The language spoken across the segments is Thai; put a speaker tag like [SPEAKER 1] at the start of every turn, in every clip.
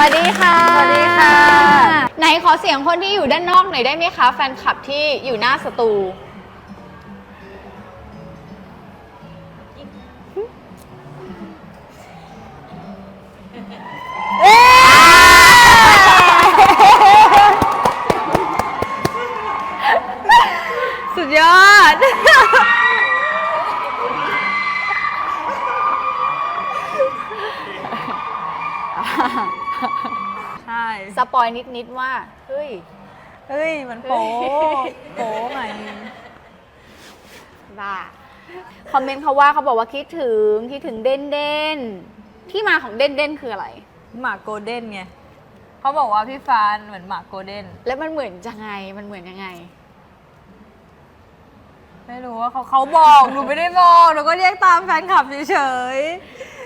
[SPEAKER 1] วัสดีค่ะ
[SPEAKER 2] สวัสดีค่ะ
[SPEAKER 1] ไหนขอเสียงคนที่อยู่ด้านนอกหน่อยได้ไหมคะ แฟนคลับที่อยู่หน้าสตู นิดๆว่า เฮ้ย
[SPEAKER 2] เฮ้ย มันโป๊โป๊ใหม่
[SPEAKER 1] บ้าคอมเมนต์เขาว่าเขาบอกว่าคิดถึงคิดถึงเด่นเด่นๆที่มาของเด่นเด่นๆคืออะไร
[SPEAKER 2] หมากโกลเด้นไงเขาบอกว่าพี่ฟานเหมือนหมากโกลเด้น
[SPEAKER 1] แล้วมันเหมือนยังไงมันเหมือนยังไง
[SPEAKER 2] ไม่รู้ว่าเขาเขาบอกหนูไม่ได้บอกหนูก็เรียกตามแฟนคลับเฉย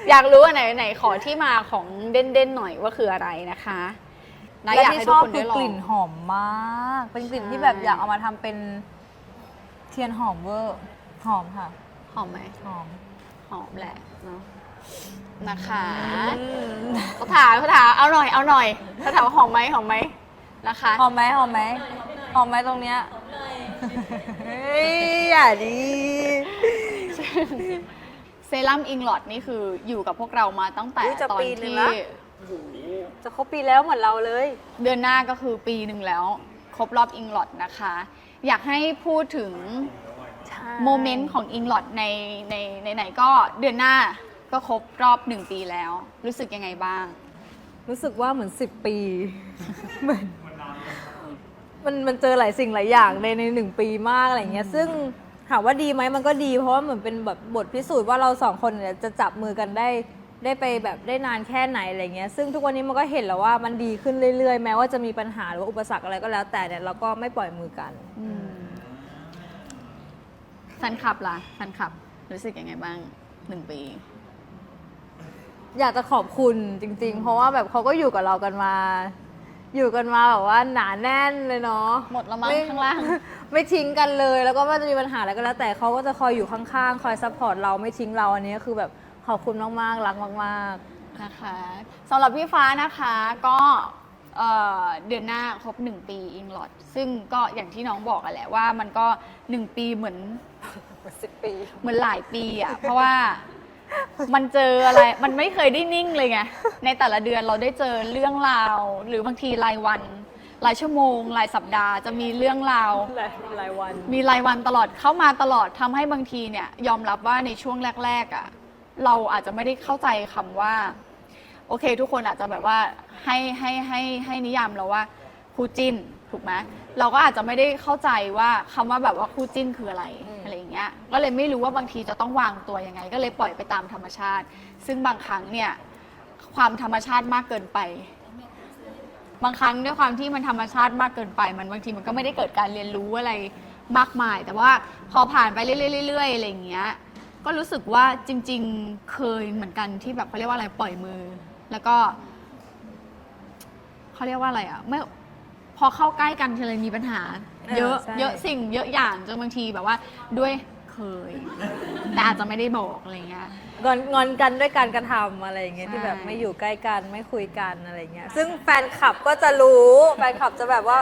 [SPEAKER 1] อยากรู้อันไหนไหนขอที่มาของเด่นเด่นๆหน่อยว่าคืออะไรนะคะ
[SPEAKER 2] ๆ
[SPEAKER 1] นะ
[SPEAKER 2] และ
[SPEAKER 1] อยาก
[SPEAKER 2] ที่
[SPEAKER 1] ให้
[SPEAKER 2] ช
[SPEAKER 1] ทุก
[SPEAKER 2] อบ
[SPEAKER 1] คน
[SPEAKER 2] คื
[SPEAKER 1] ได้
[SPEAKER 2] อ
[SPEAKER 1] ลอกง
[SPEAKER 2] ลิ่นหอมมาก เป็นกลิ่นที่
[SPEAKER 1] ใช่
[SPEAKER 2] แบบอยากเอามาทำเป็นเทียนหอมเวอร์ หอมค่ะ
[SPEAKER 1] หอมไหม
[SPEAKER 2] หอม
[SPEAKER 1] หอมแหละเนาะนะคะ
[SPEAKER 2] อืม
[SPEAKER 1] เขาถามเขาถามเอาหน่อยเอาหน่อยเขาถามว่าหอมไหมหอมไหมนะคะ
[SPEAKER 2] หอมไหมหอมไหมหอมไหมตรงเนี้ยเฮ้ยอย่าดี
[SPEAKER 1] เซรั่มอิงลอดนี่คืออยู่กับพวกเรามาตั้งแต่
[SPEAKER 2] อุ๊ยจะ
[SPEAKER 1] ตอน
[SPEAKER 2] ปีหนึ่ง
[SPEAKER 1] ที่
[SPEAKER 2] ละ จะครบปีแล้วเหมือนเราเลย
[SPEAKER 1] เดือนหน้าก็คือปีหนึ่งแล้ว ครบรอบอิงลอดนะคะ อยากให้พูดถึงโมเมนต์ของอิงลอดในในในไหนๆก็เดือนหน้าก็ครบรอบหนึ่งปีแล้ว รู้สึกยังไงบ้าง
[SPEAKER 2] รู้สึกว่าเหมือนสิบปีเหมือนมันมันเจอหลายสิ่งหลายอย่างในในหนึ่งปีมากอะไรเงี้ย ซึ่งถามว่าดีไหมมันก็ดี เพราะว่าเหมือนเป็นแบบบทพิสูจน์ว่าเราสองคนเนี่ยจะจับมือกันได้ ได้ไปแบบได้นานแค่ไหนอะไรเงี้ยซึ่งทุกวันนี้มันก็เห็นแล้วว่ามันดีขึ้นเรื่อยๆ แม้ว่าจะมีปัญหาหรือว่าอุปสรรคอะไรก็แล้วแต่เนี่ยเราก็ไม่ปล่อยมือกัน
[SPEAKER 1] แฟนคลับล่ะแฟนคลับ รู้สึกยังไงบ้างหนึ่งปี
[SPEAKER 2] อยากจะขอบคุณจริง ๆ เพราะว่าแบบเขาก็อยู่กับเรากันมา อยู่กันมาแบบว่าหนาแน่นเลยเนาะ
[SPEAKER 1] หมดละมั้ง
[SPEAKER 2] ไข้า
[SPEAKER 1] งล่าง
[SPEAKER 2] ไม่ทิ้งกันเลย แล้วก็ไม่ว่าจะมีปัญหาอะไรก็แล้วแต่เขาก็จะคอยอยู่ข้างๆ คอยซัพพอร์ตเราไม่ทิ้งเราอันนี้คือแบบ ขอบคุณมากๆ รักมาก
[SPEAKER 1] นะคะสำหรับพี่ฟ้านะคะก็เอ่อเดือนหน้าครบ 1 ปีอิงลอดซึ่งก็อย่างที่น้องบอกกันแหละว่ามันก็ 1 ปีเหมือน
[SPEAKER 2] ๆสิบปี
[SPEAKER 1] เหมือนหลายปีอะเพราะว่ามันเจออะไร มันไม่เคยได้นิ่งเลยไง ในแต่ละเดือนเราได้เจอเรื่องราว หรือบางทีรายวันรายชั่วโมงรายสัปดาห์จะมีเรื่องราว
[SPEAKER 2] หลายหลายวัน
[SPEAKER 1] มีรายวันตลอดเข้ามาตลอดทำให้บางทีเนี่ย ยอมรับว่าในช่วงแรก ๆอะ่ะ เราอาจจะไม่ได้เข้าใจคำว่า โอเค ทุกคนอาจจะแบบว่าให้ให้ให้ให้นิยามเราว่าคู่จิ้นถูกไหมเราก็อาจจะไม่ได้เข้าใจว่าคำว่าแบบว่าคู่จิ้นคืออะไร
[SPEAKER 2] อืม
[SPEAKER 1] อะไรอย่างเงี้ยก็เลยไม่รู้ว่าบางทีจะต้องวางตัวยังไง ก็เลยปล่อยไปตามธรรมชาติ ซึ่งบางครั้งเนี่ยความธรรมชาติมากเกินไป บางครั้งด้วยความที่มันธรรมชาติมากเกินไป มันบางทีมันก็ไม่ได้เกิดการเรียนรู้อะไรมากมาย แต่ว่าพอผ่านไปเรื่อยๆๆอะไรอย่างเงี้ย ก็รู้สึกว่าจริง ๆ เคยเหมือนกันที่แบบเขาเรียกว่าอะไรปล่อยมือ แล้วก็เขาเรียกว่าอะไรอะเมื่อพอเข้าใกล้กันทีไรมีปัญหา เยอะ
[SPEAKER 2] ใช่
[SPEAKER 1] เยอะสิ่งเยอะอย่างจนบางทีแบบว่าด้วยเคย แต่อาจจะไม่ได้บอกอะไรเงี้ย
[SPEAKER 2] งอนงอนกันด้วยการกระทำอะไรอย่างเงี้ย
[SPEAKER 1] ใช่
[SPEAKER 2] ที่แบบไม่อยู่ใกล้กันไม่คุยกันอะไรเงี้ยซึ่งแฟนคลับก็จะรู้แฟนคลับจะแบบว่า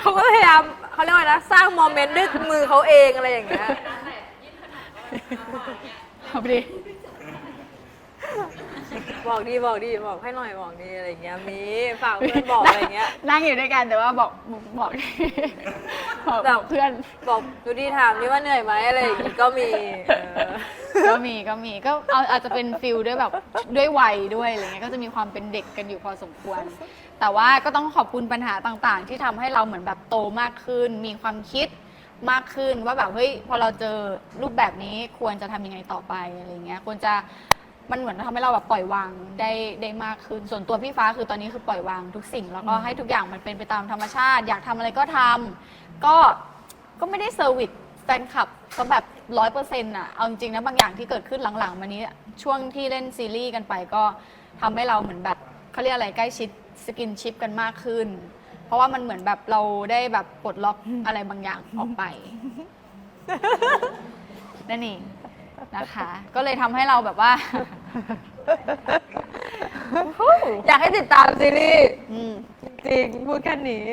[SPEAKER 2] เขาก็พยายามเขาเรียกว่านะสร้างโมเมนต์ด้วยมือเขาเองอะไรอย่างเงี้ย
[SPEAKER 1] เอาไปดิ
[SPEAKER 2] บอกดีบอกดีบอกให้หน่อยบอกดีอะไรอย่างเงี้ยมีฝากเพื่อนบอกอะไรอย่างเงี้ย
[SPEAKER 1] นั่งอยู่ด้วยกันแต่ว่าบอกบอกบอก
[SPEAKER 2] แบบ
[SPEAKER 1] บอกเพื่อน
[SPEAKER 2] บอกดูดีถามนี่ว่าเหนื่อยไหมอะไรอย่างงี้ก็มีเออ
[SPEAKER 1] ก็มีก็มีก็เอาอาจจะเป็นฟิลด้วยแบบด้วยวัยด้วยอะไรเงี้ยก็จะมีความเป็นเด็กกันอยู่พอสมควร แต่ว่าก็ต้องขอบคุณปัญหาต่างๆ ที่ทำให้เราเหมือนแบบโตมากขึ้น มีความคิด มากขึ้นว่าแบบเฮ้ยพอเราเจอรูปแบบนี้ควรจะทำยังไงต่อไปอะไรเงี้ยควรจะมันเหมือนทำให้เราแบบปล่อยวางได้ได้มากขึ้น ส่วนตัวพี่ฟ้าคือตอนนี้คือปล่อยวางทุกสิ่ง แล้วก็ให้ทุกอย่างมันเป็นไปตามธรรมชาติ อยากทำอะไรก็ทำก็ก็ไม่ได้เซอร์วิสแฟนคลับก็แบบร้อยเปอร์เซ็นต์อะเอาจริงๆนะบางอย่างที่เกิดขึ้นหลังๆมานี้ช่วงที่เล่นซีรีส์กันไปก็ทำให้เราเหมือนแบบเขาเรียกอะไรใกล้ชิดสกินชิปกันมากขึ้น เพราะว่ามันเหมือนแบบเราได้แบบปลดล็อกอะไรบางอย่างออกไป นั่นเองนะคะ ก็เลยทำให้เราแบบว่า
[SPEAKER 2] อยากให้ติดตามซีรีส์
[SPEAKER 1] อืม
[SPEAKER 2] จริงพูดแค่นี้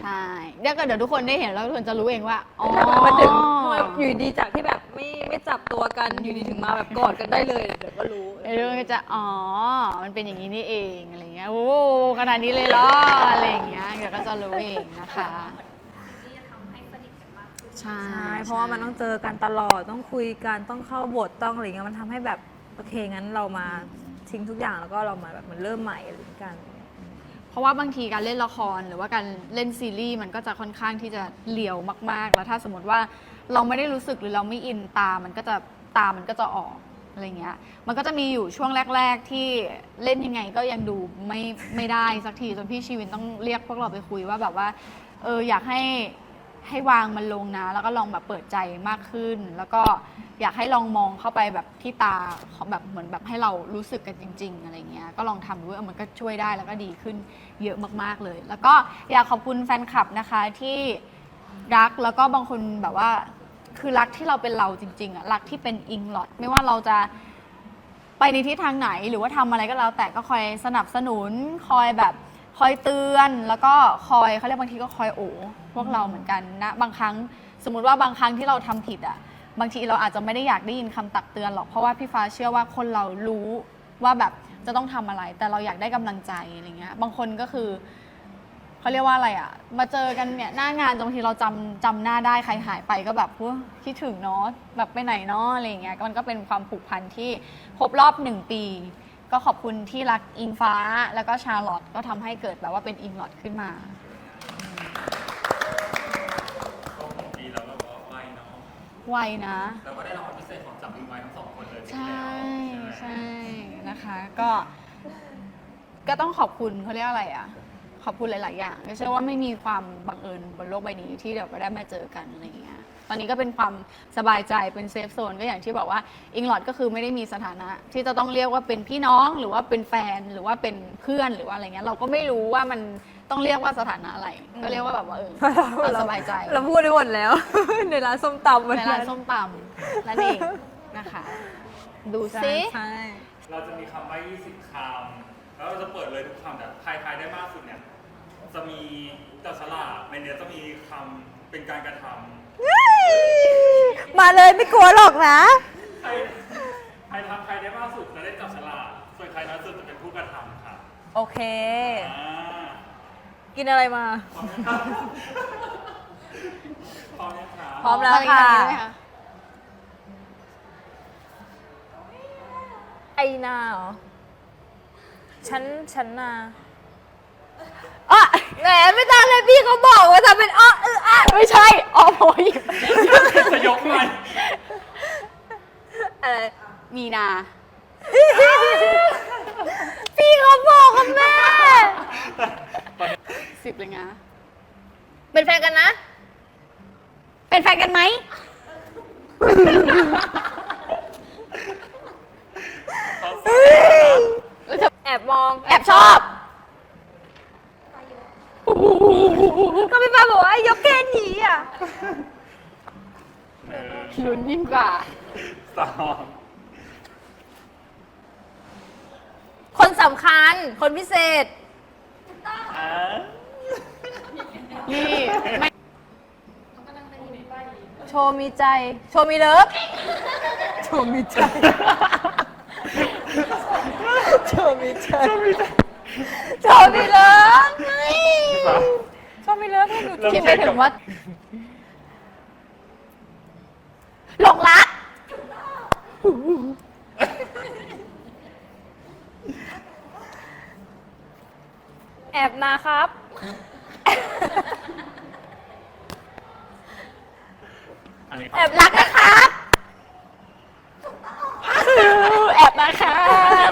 [SPEAKER 1] ใช่เดี๋ยวก็เดี๋ยวทุกคนได้เห็นแล้วทุกคนจะรู้เองว่าอ๋อ
[SPEAKER 2] มันถึงทำไมอยู่ดีจากที่แบบไม่ไม่จับตัวกันอยู่ดีถึงมาแบบกอดกันได้เลยเดี๋ยวก็รู้
[SPEAKER 1] เดี๋ยวก็จะอ๋อ มันเป็นอย่างนี้นี่เองอะไรเงี้ย โอ้ขนาดนี้เลยเหรออะไรอย่างเงี้ย เดี๋ยวก็จะรู้เองนะคะ ใช่
[SPEAKER 2] ใช่เพราะว่ามันต้องเจอกันตลอดต้องคุยกันต้องเข้าบทต้องอะไรเงี้ยมันทำให้แบบโอเคงั้นเรามาทิ้งทุกอย่างแล้วก็เรามาแบบเหมันเริ่มใหม่อะไรอย่างเงี้ยกัน
[SPEAKER 1] เพราะว่าบางทีการเล่นละครหรือว่าการเล่นซีรีส์มันก็จะค่อนข้างที่จะเหลียวมาก ๆ แล้วถ้าสมมติว่าเราไม่ได้รู้สึกหรือเราไม่อินตา มันก็จะตา มันก็จะออกอะไรเงี้ย มันก็จะมีอยู่ช่วงแรก ๆ ที่เล่นยังไงก็ยังดูไม่ไม่ได้สักทีจนพี่ชีวินต้องเรียกพวกเราไปคุยว่าแบบว่าเอออยากให้ ให้วางมันลงนะ แล้วก็ลองแบบเปิดใจมากขึ้น แล้วก็อยากให้ลองมองเข้าไปแบบที่ตาของแบบเหมือนแบบให้เรารู้สึกกันจริง ๆ อะไรเงี้ยก็ลองทำดูว่ามันก็ช่วยได้แล้วก็ดีขึ้นเยอะมากๆเลย แล้วก็อยากขอบคุณแฟนคลับนะคะที่รักแล้วก็บางคนแบบว่าคือรักที่เราเป็นเราจริงๆอะรักที่เป็นอิงลอดไม่ว่าเราจะไปในทิศทางไหนหรือว่าทำอะไรก็แล้ว แต่ก็คอยสนับสนุน คอยแบบคอยเตือน แล้วก็คอยเขาเรียกบางทีก็คอยโอ พวกเราเหมือนกันนะบางครั้งสมมุติว่าบางครั้งที่เราทำผิดอะบางทีเราอาจจะไม่ได้อยากได้ยินคำตักเตือนหรอกเพราะว่าพี่ฟ้าเชื่อว่าคนเรารู้ว่าแบบจะต้องทำอะไร แต่เราอยากได้กำลังใจอะไรเงี้ยบางคนก็คือเขาเรียกว่าอะไรอะ มาเจอกันเนี่ยหน้างานบางทีเราจำจำหน้าได้ใครหายไปก็แบบเฮ้ยคิดถึงเนาะแบบไปไหนเนาะอะไรเงี้ยมันก็เป็นความผูกพันที่ครบรอบหนึ่งปี ก็ขอบคุณที่รักอิงฟ้าแล้วก็ชาร์ลอตก็ทำให้เกิดแบบว่าเป็นอิงลอตขึ้นมา ไวนะ
[SPEAKER 3] แล้วก็ได้รางวัลพิเศษของจับมือไว้ทั้งสองคนเลย
[SPEAKER 1] ใช่
[SPEAKER 3] แล้ว
[SPEAKER 1] ใช่นะคะ ก็ ก็ต้องขอบคุณเขาเรียกอะไรอะ ขอบคุณหลาย ๆ อย่างไม่ใช่ว่าไม่มีความบังเอิญบนโลกใบนี้ที่เดี๋ยวก็ได้มาเจอกันอะไรอย่างเงี้ยตอนนี้ก็เป็นความสบายใจเป็นเซฟโซนก็อย่างที่บอกว่าอิงลอดก็คือไม่ได้มีสถานะ ที่จะต้องเรียกว่าเป็นพี่น้องหรือว่าเป็นแฟนหรือว่าเป็นเพื่อนหรือว่าอะไรเงี้ยเราก็ไม่รู้ว่ามัน ต้องเรียกว่าสถานะอะไร ก็เรียกว่าแบบว่าเออเราสบายใจ
[SPEAKER 2] เราพูดได้หมดแล้ว ในร้านส้มตำวัน
[SPEAKER 1] ใน
[SPEAKER 2] นั้
[SPEAKER 1] ร้าน
[SPEAKER 2] น
[SPEAKER 1] ส้มตำนั่นเองนะคะ ดู
[SPEAKER 2] ใช่
[SPEAKER 1] ซิ
[SPEAKER 2] ใช่
[SPEAKER 3] เราจะมีคำใบ้20 คำ แล้วเราจะเปิดเลยทุกคำแต่ใครทายได้มากสุดเนี่ย จะมีจับฉลากในเนี้ยจะมีคำเป็นการกระทำ
[SPEAKER 2] มาเลยไม่กลัวหรอกนะ
[SPEAKER 3] ใครใครทำใครได้มากสุดจะได้จับฉลากส่วนใครน้อยสุดจะเป็นผู้กระทำค่ะ
[SPEAKER 2] โอเค
[SPEAKER 3] อ่า
[SPEAKER 2] กินอะไรมา
[SPEAKER 3] พร้อมนะครับพร้อมนะคะ
[SPEAKER 2] พร้อมแล้วค่ะ
[SPEAKER 1] อะไรอย่างงี้ได้ไหม
[SPEAKER 2] ไอนาเหรอ ฉัน ฉันนา
[SPEAKER 1] อะ
[SPEAKER 2] แหมไม่ตามเลยพี่เขาบอกว่าทำเป็นอ้อเอออะ
[SPEAKER 1] ไม่ใช่อ๋อโอย
[SPEAKER 3] จะยกไหม
[SPEAKER 2] อะไร
[SPEAKER 1] มีนา
[SPEAKER 2] พี่เขาบอกกับแม่
[SPEAKER 1] สิบเลยนะ
[SPEAKER 2] เป็นแฟนกันนะ
[SPEAKER 1] เป็นแฟนกันไหม
[SPEAKER 2] แอบมอง
[SPEAKER 1] แอบชอบ
[SPEAKER 2] ก็พี่ฟ้าบอกว่าไอ้ยกแค่นี้อะ
[SPEAKER 3] หนึ่ง
[SPEAKER 1] ลุ้นยิ่งกว่า
[SPEAKER 3] สอง
[SPEAKER 2] คนสำคัญ คนพิเศษ
[SPEAKER 3] อ่า
[SPEAKER 1] นี่ไม่
[SPEAKER 2] โชว์มี ใจโชว์มีเลิฟโชว์มีใจโชว์มีใจโชว์มีเลิฟโชว์มีเลิฟให้หนู
[SPEAKER 3] เริ่ม
[SPEAKER 1] คิดไป
[SPEAKER 3] เช็ค
[SPEAKER 1] ถึ
[SPEAKER 3] กั
[SPEAKER 1] ง
[SPEAKER 3] บ
[SPEAKER 1] ว่าหลงรัก
[SPEAKER 2] แอบนะครับ
[SPEAKER 3] อันนี้
[SPEAKER 2] แอบรักนะครับ
[SPEAKER 1] แอบนะครับ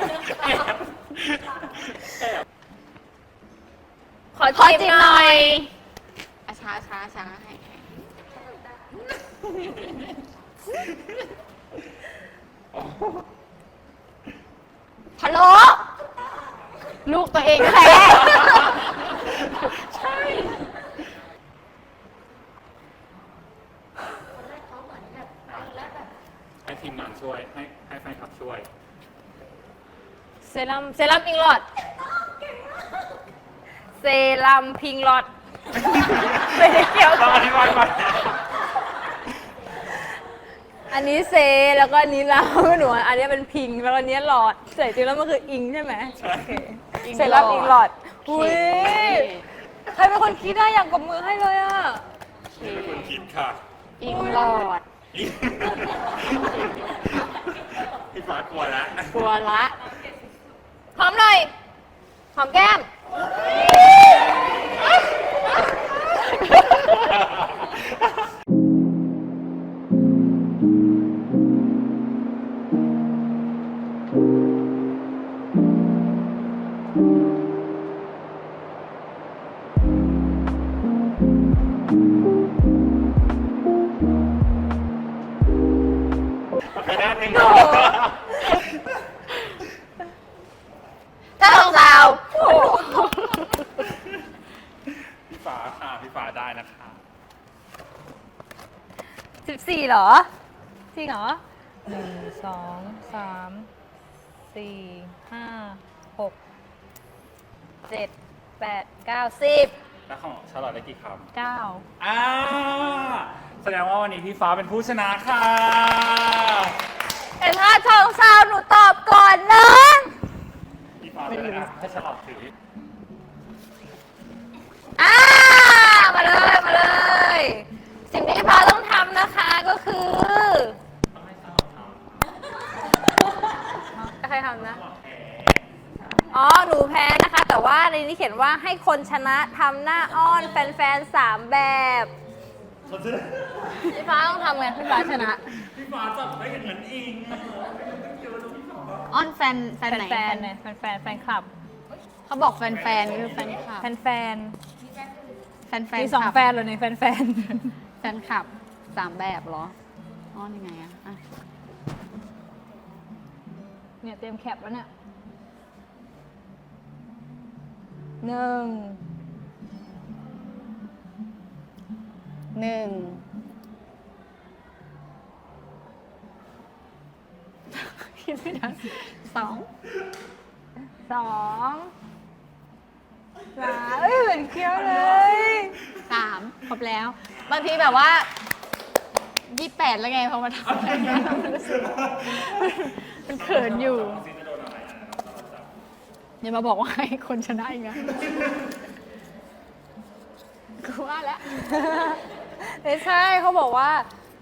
[SPEAKER 2] ขอ
[SPEAKER 1] ขอ
[SPEAKER 2] จี
[SPEAKER 1] จิ
[SPEAKER 2] บบห
[SPEAKER 1] ห
[SPEAKER 2] น่
[SPEAKER 1] น่
[SPEAKER 2] อ
[SPEAKER 1] อยยอะช้าช้าช้าให้ให้ฮัลโหลลูกตัวเองแท้ ใช่
[SPEAKER 3] ให้ทีมงานช่วย ให้ให้แฟนคลับช่วย
[SPEAKER 2] เซ รั่มเซรั่มพิงหลอด เซรั่มพิงหลอดไม่ได้เกี่ยว
[SPEAKER 3] ต้องอธิบายก่อน
[SPEAKER 2] อันนี้เซแล้วก็อันนี้เราหนูอันนี้เป็นพิงแล้วอันนี้หลอดแต่จริงแล้วมันคืออิงใช่ไหมโอเคเซรั่มอิงหลอดอุ้ยใครเป็นคนคิดได้อย่างกับมือให้เลยอะ
[SPEAKER 3] เป็นคนคิดค่ะ
[SPEAKER 1] อิงหลอด
[SPEAKER 3] พี่ฟ้ากลัวแล้ว
[SPEAKER 1] กลัวละ
[SPEAKER 2] หอมหน่อย หอมแก้ม
[SPEAKER 3] ไปด้านหนึง
[SPEAKER 1] ถ้าลองสาว
[SPEAKER 3] พี่ฟ้าค่ะ พี่ฟ้าได้ นะคะ
[SPEAKER 2] สิบสี่เหรอจริงเหรอหนึ่งสองสามสี่ห้าหกเจ็ดแปดเก้าสิบ
[SPEAKER 3] แล้วของชาลอตได้กี่ค
[SPEAKER 2] เก้าำ
[SPEAKER 3] อ่าแสดงว่าวันนี้พี่ฟ้าเป็นผู้ชนะค่ะ
[SPEAKER 2] แต่ถ้าทองสาวหนูตอบก่อนนะ
[SPEAKER 3] พี่ฟ้าเป็นอะไรนะให้ชาลอตถือ
[SPEAKER 2] อ่า มาเลย มาเลย สิ่งที่พาต้องทำนะคะก็คือ
[SPEAKER 3] ต้องให้ชาลอตท
[SPEAKER 2] ใครทำนะ อ๋อ หนูแพ้นะคะ แต่ว่าในนี้เขียนว่าให้คนชนะทำหน้าอ้อนแฟนๆสามแบบำ
[SPEAKER 3] เขาจะ
[SPEAKER 2] พี่ฟ้าต้องทำไงพี่ฟ้าชนะ
[SPEAKER 3] พี่ฟ้าจับได้อย่างนั้นเองอะไม่เกี่ยวนะพี่ฟ้า
[SPEAKER 1] อ้อนแฟนแฟนไหน
[SPEAKER 2] แฟนๆเนี่ยแฟนๆแฟนคลับ
[SPEAKER 1] เขาบอกแฟนแฟนคือแฟนคลับ
[SPEAKER 2] แฟน
[SPEAKER 1] แฟนแฟ
[SPEAKER 2] ๆ
[SPEAKER 1] น
[SPEAKER 2] มีสอง
[SPEAKER 1] คลับ
[SPEAKER 2] แฟนเลยในแฟน
[SPEAKER 1] แฟนคลับสามแบบเหรออ้อนยังไงอะอะ
[SPEAKER 2] ๆเนี่ยเตรียมแคปแล้วเนี่ยหนึ่ง
[SPEAKER 1] หนึ่งคิดไม่ทันสอง
[SPEAKER 2] สอง สามเอ้ยเหมือนเคี้ยวเลย
[SPEAKER 1] สามครบแล้ว บางทีแบบว่ายี่แปดแล้วไงพอมาทำอะไรเงี้ยรู้สึกมันเขินอยู่
[SPEAKER 3] ซีจะโดนอะไรอะเราจับ
[SPEAKER 1] อย่ามาบอกว่าให้คนชนะอีกนะกูว่าแล้ว
[SPEAKER 2] ไม่ใช่เขาบอกว่า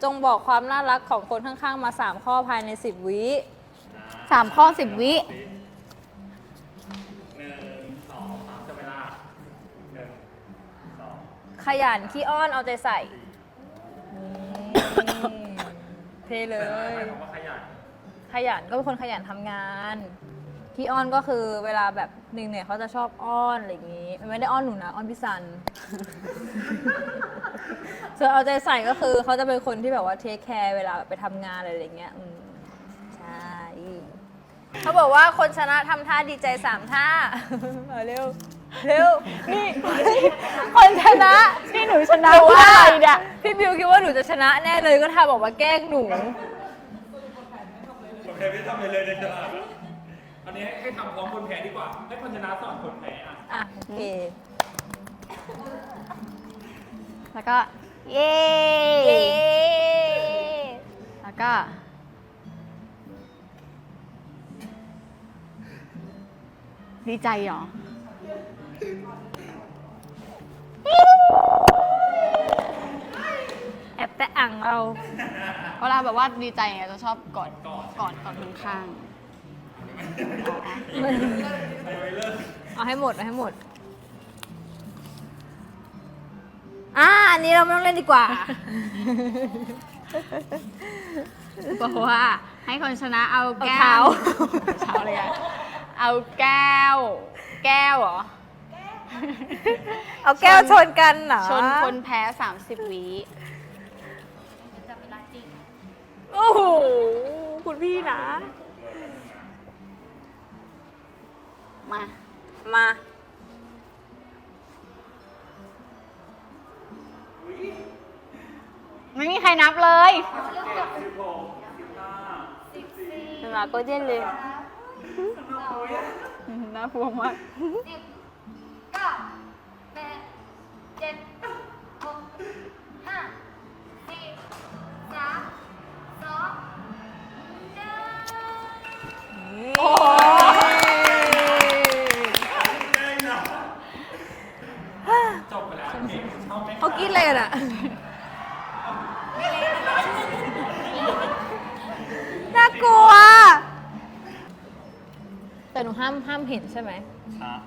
[SPEAKER 2] จงบอกความน่ารักของคนข้างๆ มา 3 ข้อภายใน 10 วิ
[SPEAKER 1] สามข้อสิบวิ
[SPEAKER 3] หนึ่งสองสามจะเวลาหนึ่งสอง
[SPEAKER 2] ขยันขี้อ้อนเอาใจใส่นี่เทเล
[SPEAKER 3] หมาย
[SPEAKER 2] ย
[SPEAKER 3] ความว่าขยัน
[SPEAKER 2] ขยันก็เป็นคนขยันทำงานขี้อ้อนก็คือเวลาแบบหนึ่งเนี่ยเขาจะชอบอ้อนอะไรอย่างงี้ ไม่ได้อ้อนหนูนะอ้อนพี่ซัน ส่วนเอาใจใส่ก็คือเขาจะเป็นคนที่แบบว่าเทคแคร์เวลาแบบไปทำงานอะไรอย่างเงี้ยอืมใช่เขาบอกว่าคนชนะทำท่าดีใจสามท่า เอาเร็ว เร็วนี่ คนชนะ
[SPEAKER 1] นี่หนูชนะว่าอะไรเนี่ย
[SPEAKER 2] พี่บิวคิดว่าหนูจะชนะแน่เลยก็ทำออกมาแกล้งหนู
[SPEAKER 3] คนแพ้ไม่ทำอะไรเลยในตลาดแล้วอันนี้ให้ให้ทำพร้อมคนแพ้ดีกว่า ให้คนชนะสอนคนแพ้อะ
[SPEAKER 2] อะโอเค
[SPEAKER 1] แล้วก็ เย้
[SPEAKER 2] เย้
[SPEAKER 1] แล้วก็ ดีใจเหรอ
[SPEAKER 2] แอบแต่อ่างเรา
[SPEAKER 1] เวลาแบบว่าดีใจไงจะชอบกอดกอดกอดข้าง
[SPEAKER 2] เอาให้หมดเอาให้หมดอ่าอันนี้เราไม่ต้องเล่นดีกว่า
[SPEAKER 1] ๆบอกว่าให้คนชนะเอาแก้
[SPEAKER 2] เอา
[SPEAKER 1] ว
[SPEAKER 2] เท้า
[SPEAKER 1] เท้าเลยอะเอาแก้ว แก้วเหรอ
[SPEAKER 2] เอาแก้วชนกันเหรอ
[SPEAKER 1] ชนคนแพ้ 30วิ
[SPEAKER 2] โอ้โห คุณพี่นะ
[SPEAKER 1] มา
[SPEAKER 2] มา
[SPEAKER 1] ไม่มีใครนับเลย
[SPEAKER 2] มาก็เล่นเลย
[SPEAKER 3] ส
[SPEAKER 1] น่ากลัวมาก
[SPEAKER 4] สิบเก้าแปดเจ็ดหกห้าสี่สาม สองหนึ่ง
[SPEAKER 1] โอ้ย
[SPEAKER 3] จบไปแล้วเก่งชอบไหม
[SPEAKER 2] เขากินอะไรกันอะน่ากลัว แต่หนูห้ามห้ามเห็นใช่ไหม
[SPEAKER 3] ครับ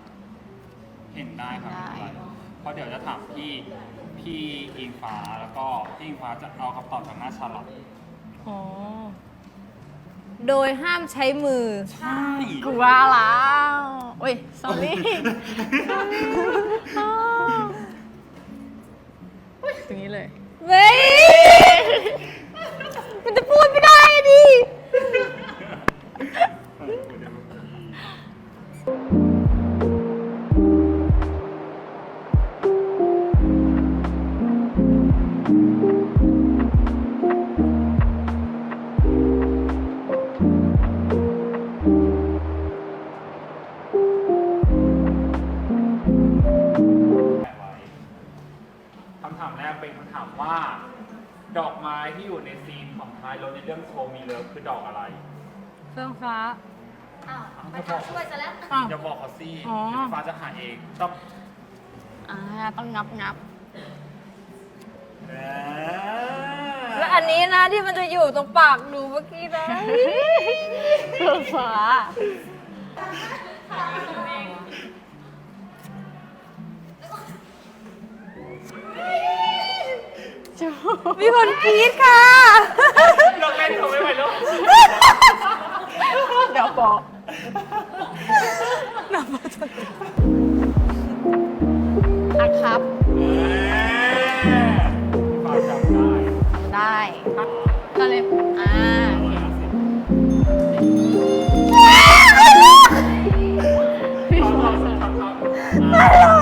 [SPEAKER 3] เห็นได้ครับ
[SPEAKER 1] ได้
[SPEAKER 3] เพราะเดี๋ยวจะถามพี่พี่อิงฟ้าแล้วก็พี่อิงฟ้าจะเอาคำตอบจากหน้าชาลอต
[SPEAKER 2] อ๋อ โดยห้ามใช้มือ
[SPEAKER 3] ใช่
[SPEAKER 1] กลัวแล้วโอ้ย sorry น
[SPEAKER 2] นี้
[SPEAKER 3] นะ
[SPEAKER 4] ที่
[SPEAKER 2] มันจะอยู่ตรงปากดูเมื่อกี้นะ
[SPEAKER 1] เฟื่องฟ้า
[SPEAKER 2] มีคนกรี๊ดค่ะ
[SPEAKER 3] เราเล่นเขาไม่ไหวแล้ว
[SPEAKER 1] เดี๋ยวบอกอะครับ
[SPEAKER 3] ฟ้าจำได้
[SPEAKER 1] ได้ก็เลยอ่า
[SPEAKER 3] คำถามค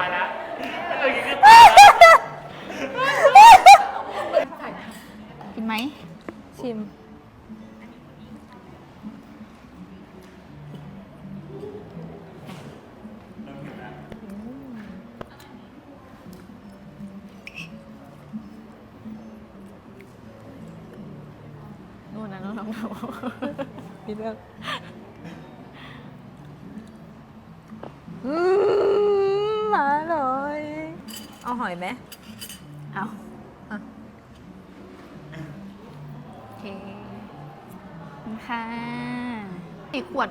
[SPEAKER 3] าย
[SPEAKER 2] แล้ว
[SPEAKER 3] เออ
[SPEAKER 2] ยัง
[SPEAKER 3] ไงตายแล้ว
[SPEAKER 1] กินไหม
[SPEAKER 2] ชิม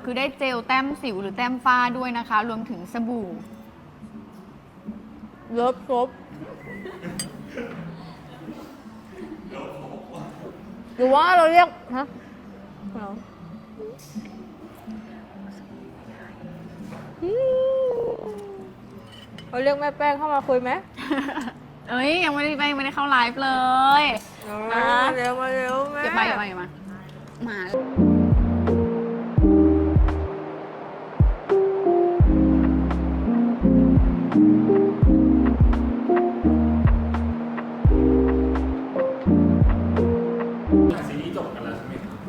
[SPEAKER 1] คือได้เจลแต้มสิวหรือแต้มฝ้าด้วยนะคะ รวมถึงสบู่
[SPEAKER 2] เลิฟครบหรือว่าเราเรียกฮะเหรออืมเราเรียกแม่แป้งเข้ามาคุยไหม
[SPEAKER 1] เอ้ยยังไม่ได้ไปยังไม่ได้เข้าไลฟ์เลย
[SPEAKER 2] มาเร็วมาเร็วแม่
[SPEAKER 1] เก็บมาเก็บมา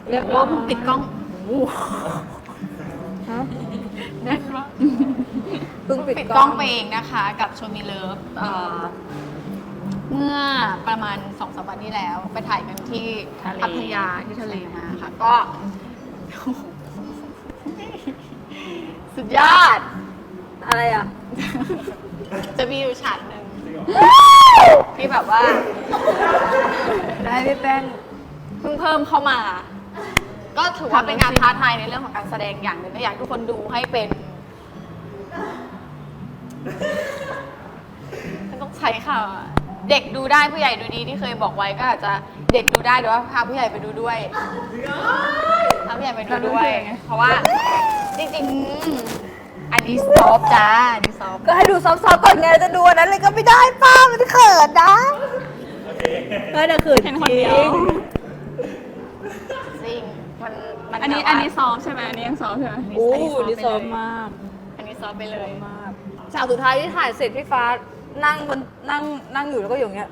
[SPEAKER 1] เก็บมามาปิดกล้องโอ้โห
[SPEAKER 2] ฮะ
[SPEAKER 1] แน่นมาก
[SPEAKER 2] เพิ่งปิด
[SPEAKER 1] ปิด
[SPEAKER 2] ก
[SPEAKER 1] ก
[SPEAKER 2] ล้
[SPEAKER 1] ล้
[SPEAKER 2] อ
[SPEAKER 1] องงไปเองนะคะ กับโชมิเลิฟเอ่อเมื่อประมาณสองสามวันที่แล้ว ไปถ่ายกันที่
[SPEAKER 5] ทะเล
[SPEAKER 1] พัทยาที่ทะเลมาค่ะ ก็สุดยอด
[SPEAKER 2] อะไรอะ
[SPEAKER 1] จะมีอยู่ฉากหนึ่งที่แบบว่า ได้พี่เต้นเพิ่งเพิ่มเข้ามา ก็ถือว่าเป็นการท้าทายในเรื่องของการแสดงอย่างหนึ่งก็อยากให้ทุกคนดูให้เป็นมันต้องใช้ค่ะ เด็กดูได้ผู้ใหญ่ดูดีที่เคยบอกไว้ก็อาจจะเด็กดูได้แต่ว่าพาผู้ใหญ่ไปดูด้วยพาผู้ใหญ่ไปดูด้วย เพราะว่าจริงๆ อันนี้ซอฟต์จ้าอันนี้ซอฟต์
[SPEAKER 2] ก็ให้ดูซอฟต์ๆก่อนไงจะดูอันนั้นเลยก็ไม่ได้ป้ามันเขินนะเออแต่เขิน
[SPEAKER 5] เห็นคนเดียว
[SPEAKER 1] จริง มันมัน
[SPEAKER 5] อันนี้
[SPEAKER 1] แบบว่า
[SPEAKER 5] อันนี้ซ้อมใช่ไหมอันนี้ยังซ้อมใช่ไหม
[SPEAKER 2] โอ้นี่ซอฟต์มาก
[SPEAKER 1] อันนี้ซอฟต์ไปเลย
[SPEAKER 2] มากฉากสุดท้ายที่ถ่ายเสร็จพี่ฟ้านั่งบนนั่งนั่งอยู่แล้วก็อยู่อย่างเงี้ย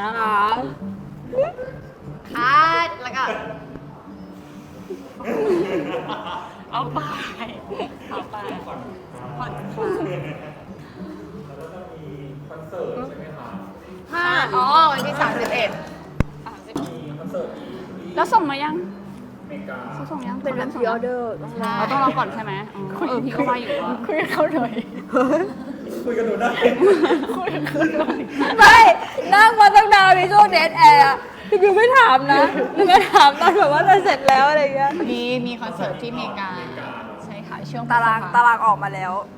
[SPEAKER 2] นะคะ
[SPEAKER 1] คัดแล้วก็ เอาไปเอาไปผ่อนคลาย
[SPEAKER 3] แล้วก็จะมีคอนเสิร์ตใช่ไหม
[SPEAKER 5] แล้วส่งมายัง
[SPEAKER 3] อเมริกา
[SPEAKER 5] เขาส่งยัง
[SPEAKER 2] เป็นแบบ
[SPEAKER 5] ส่
[SPEAKER 2] พี
[SPEAKER 5] ง
[SPEAKER 2] อ
[SPEAKER 5] ยั
[SPEAKER 2] องเดอร์ต้องรอ
[SPEAKER 5] เราต้องรอก่อนใช่ไหมอ๋อเออพี่ก็ว่าอยู่ว่า
[SPEAKER 1] คุยกับเขาหน่อย
[SPEAKER 3] คุยกันดูได้
[SPEAKER 1] คุยกับเขาหน่อย
[SPEAKER 2] ไม่นั่งมาตั้งนานในช่วงเดทแอร์พี่บิวไม่ถามนะพี่ไม่ถามตอนแบบว่าจะเสร็จแล้วอะไรเงี้ย
[SPEAKER 1] มีมีคอนเสิร์ตที่อเมริกาใช่ค่ะช่วง
[SPEAKER 2] ตาราง
[SPEAKER 1] พฤษภ
[SPEAKER 2] ตารางออกมาแล้ว
[SPEAKER 1] ใ